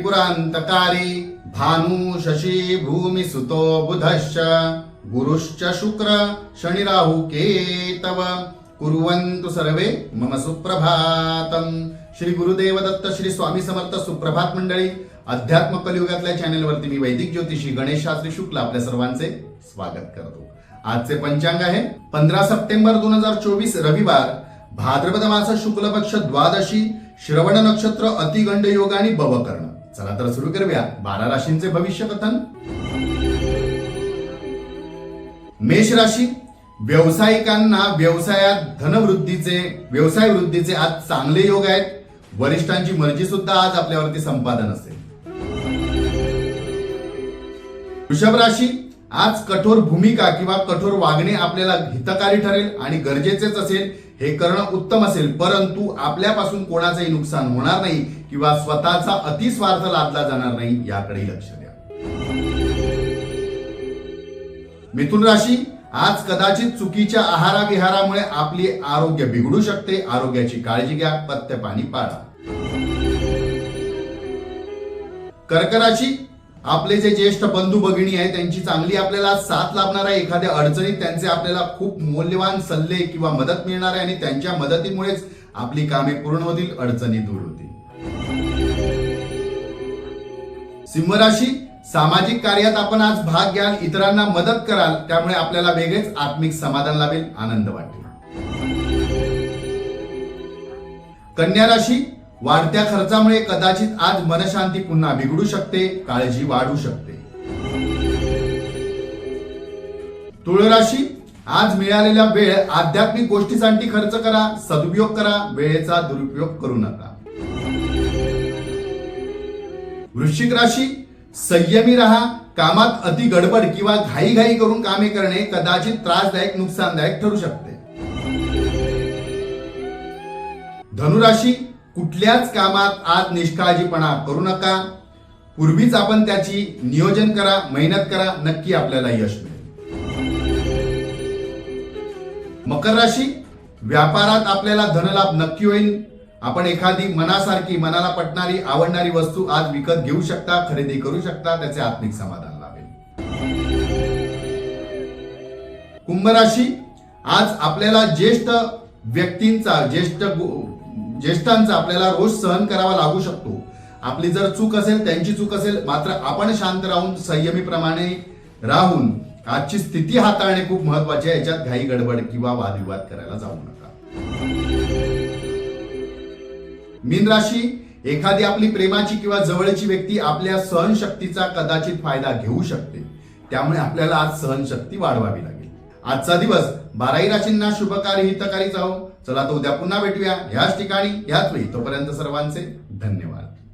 संहारी भानु शशी भूमि सुतो बुधश्च गुरुश्च शुक्र शनिराहु केतव। कुर्वन्तु सर्वे मम सुप्रभातम श्री गुरुदेव दत्त श्री स्वामी समर्थ सुप्रभात मंडळी अध्यात्म कलियुगातल्या चॅनेलवरती मी वैदिक ज्योतिषी गणेश शास्त्री शुक्ल आपल्या सर्वांचे स्वागत करतो. आजचे पंचांग आहे पंधरा सप्टेंबर दोन हजार चोवीस रविवार भाद्रपद मास शुक्ल पक्ष द्वादशी श्रवण नक्षत्र अतिगंड योग आणि बवकर्ण. चला तर सुरू करूया. बारा राशींचे भविष्य कथन. मेष राशी व्यावसायिकांना व्यवसायात धनवृद्धीचे व्यवसाय वृद्धीचे आज चांगले योग आहेत. वरिष्ठांची मर्जी सुद्धा आज आपल्यावरती संपादन असेल. वृषभ राशी आज कठोर भूमिका किंवा कठोर वागणे आपल्याला हितकारी ठरेल आणि गरजेचेच असेल. हे करणं उत्तम असेल परंतु आपल्यापासून कोणाचंही नुकसान होणार नाही किंवा स्वतःचा अतिस्वार्थ लादला जाणार नाही याकडे लक्ष द्या. मिथुन राशी आज कदाचित चुकीच्या आहारा विहारामुळे आपली आरोग्य बिघडू शकते. आरोग्याची काळजी घ्या पथ्य पाणी पाळा. कर्क राशी आपले जे ज्येष्ठ बंधू भगिनी आहे त्यांची चांगली आपल्याला साथ लाभणार आहे एखाद्या अडचणीत त्यांचे आपल्याला खूप मौल्यवान सल्ले किंवा मदत मिळणार आहे आणि त्यांच्या मदतीमुळेच आपली कामे पूर्ण होतील अडचणी दूर होतील. सिंह राशी सामाजिक कार्यात आपण आज भाग घ्याल इतरांना मदत कराल त्यामुळे आपल्याला वेगळेच आत्मिक समाधान लाभेल आनंद वाटेल. कन्या राशी वाढत्या खर्चामुळे कदाचित आज मनशांती पुन्हा बिघडू शकते काळजी वाढू शकते. तुळ राशी आज मिळालेला वेळ आध्यात्मिक गोष्टीसाठी खर्च करा सदुपयोग करा वेळेचा दुरुपयोग करू नका. वृश्चिक राशी संयमी राहा कामात अति गडबड किंवा घाईघाई करून कामे करणे कदाचित त्रासदायक नुकसानदायक ठरू शकते. धनुराशी कुठल्याच कामात आज निष्काळजीपणा करू नका. पूर्वीच आपण त्याची नियोजन करा मेहनत करा नक्की आपल्याला यश मिळेल. मकर राशी व्यापारात आपल्याला धनलाभ नक्की होईल. आपण एखादी मनासारखी मनाला पटणारी आवडणारी वस्तू आज विकत घेऊ शकता खरेदी करू शकता त्याचे आत्मिक समाधान लाभेल. कुंभ राशी आज आपल्याला ज्येष्ठ व्यक्तींचा ज्येष्ठ ज्येष्ठांचा आपल्याला रोज सहन करावा लागू शकतो. आपली जर चूक असेल त्यांची चूक असेल मात्र आपण शांत राहून संयमीप्रमाणे राहून आजची स्थिती हाताळणे खूप महत्त्वाचे आहे. याच्यात घाई गडबड किंवा वादविवाद करायला जाऊ नका. मीन राशी एखादी आपली प्रेमाची किंवा जवळची व्यक्ती आपल्या सहनशक्तीचा कदाचित फायदा घेऊ शकते. त्यामुळे आपल्याला आज सहनशक्ती वाढवावी लागेल. आजचा दिवस बाराही राशींना शुभकारी हितकारी जाऊ चला तो उद्या पुन्हा भेटूया. ह्याच ठिकाणी ह्याच वेळी. तोपर्यंत सर्वांचे धन्यवाद.